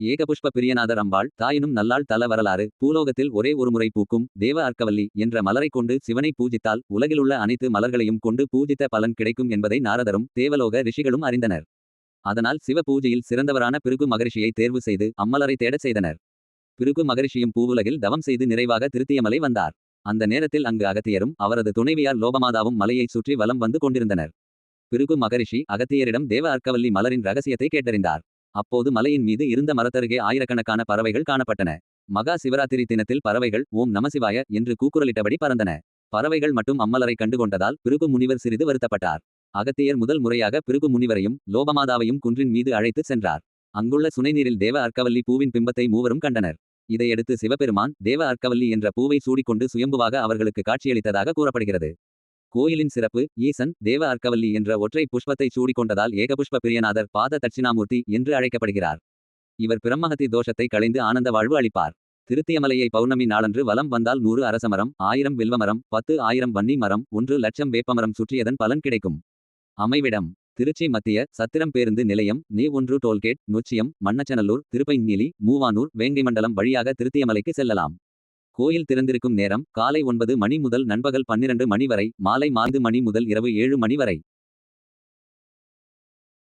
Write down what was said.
ஏகபுஷ்ப பிரியநாதர் அம்பாள் தாயினும் நல்லாள் தல வரலாறு பூலோகத்தில் ஒரே ஒருமுறை பூக்கும் தேவ அர்க்கவல்லி என்ற மலரைக் கொண்டு சிவனை பூஜித்தால் உலகிலுள்ள அனைத்து மலர்களையும் கொண்டு பூஜித்த பலன் கிடைக்கும் என்பதை நாரதரும் தேவலோக ரிஷிகளும் அறிந்தனர். அதனால் சிவ பூஜையில் சிறந்தவரான பிருகு மகரிஷியை தேர்வு செய்து அம்மலரை தேடச் செய்தனர். பிருகு மகரிஷியும் பூவுலகில் தவம் செய்து நிறைவாக திருத்தியமலை வந்தார். அந்த நேரத்தில் அங்கு அகத்தியரும் அவரது துணைவியார் லோபமாதாவும் மலையைச் சுற்றி வலம் வந்து கொண்டிருந்தனர். பிருகு மகரிஷி அகத்தியரிடம் தேவ அர்க்கவல்லி மலரின் ரகசியத்தை கேட்டறிந்தார். அப்போது மலையின் மீது இருந்த மரத்தருகே ஆயிரக்கணக்கான பறவைகள் காணப்பட்டன. மகா சிவராத்திரி தினத்தில் பறவைகள் ஓம் நமசிவாய என்று கூக்குரலிட்டபடி பறந்தன. பறவைகள் மட்டும் அம்மலரை கண்டுகொண்டதால் பிருகு முனிவர் சிறிது வருத்தப்பட்டார். அகத்தியர் முதல் முறையாக பிருகு முனிவரையும் லோபமாதாவையும் குன்றின் மீது அழைத்துச் சென்றார். அங்குள்ள சுனைநீரில் தேவ அர்க்கவல்லி பூவின் பிம்பத்தை மூவரும் கண்டனர். இதையடுத்து சிவபெருமான் தேவ அர்க்கவல்லி என்ற பூவை சூடிக்கொண்டு சுயம்புவாக அவர்களுக்கு காட்சியளித்ததாக கூறப்படுகிறது. கோயிலின் சிறப்பு ஈசன் தேவ அர்க்கவல்லி என்ற ஒற்றை புஷ்பத்தை சூடிக்கொண்டதால் ஏகபுஷ்ப பிரியநாதர் பாத தட்சிணாமூர்த்தி என்று அழைக்கப்படுகிறார். இவர் பிரம்மஹத்தி தோஷத்தை களைந்து ஆனந்த வாழ்வு அளிப்பார். திருத்தியமலையை பௌர்ணமி நாளன்று வலம் வந்தால் நூறு அரசமரம் ஆயிரம் வில்வமரம் பத்து ஆயிரம் வன்னி மரம் ஒன்று லட்சம் வேப்பமரம் சுற்றியதன் பலன் கிடைக்கும். அமைவிடம் திருச்சி மத்திய சத்திரம் பேருந்து நிலையம் நீ ஒன்று டோல்கேட் நொச்சியம் மண்ணச்சநல்லூர் திருப்பைநீலி மூவானூர் வேங்கைமண்டலம் வழியாக திருத்தியமலைக்கு செல்லலாம். கோயில் திறந்திருக்கும் நேரம் காலை ஒன்பது மணி முதல் நண்பகல் பன்னிரண்டு மணி வரை மாலை மாந்து மணி முதல் இரவு ஏழு மணி வரை.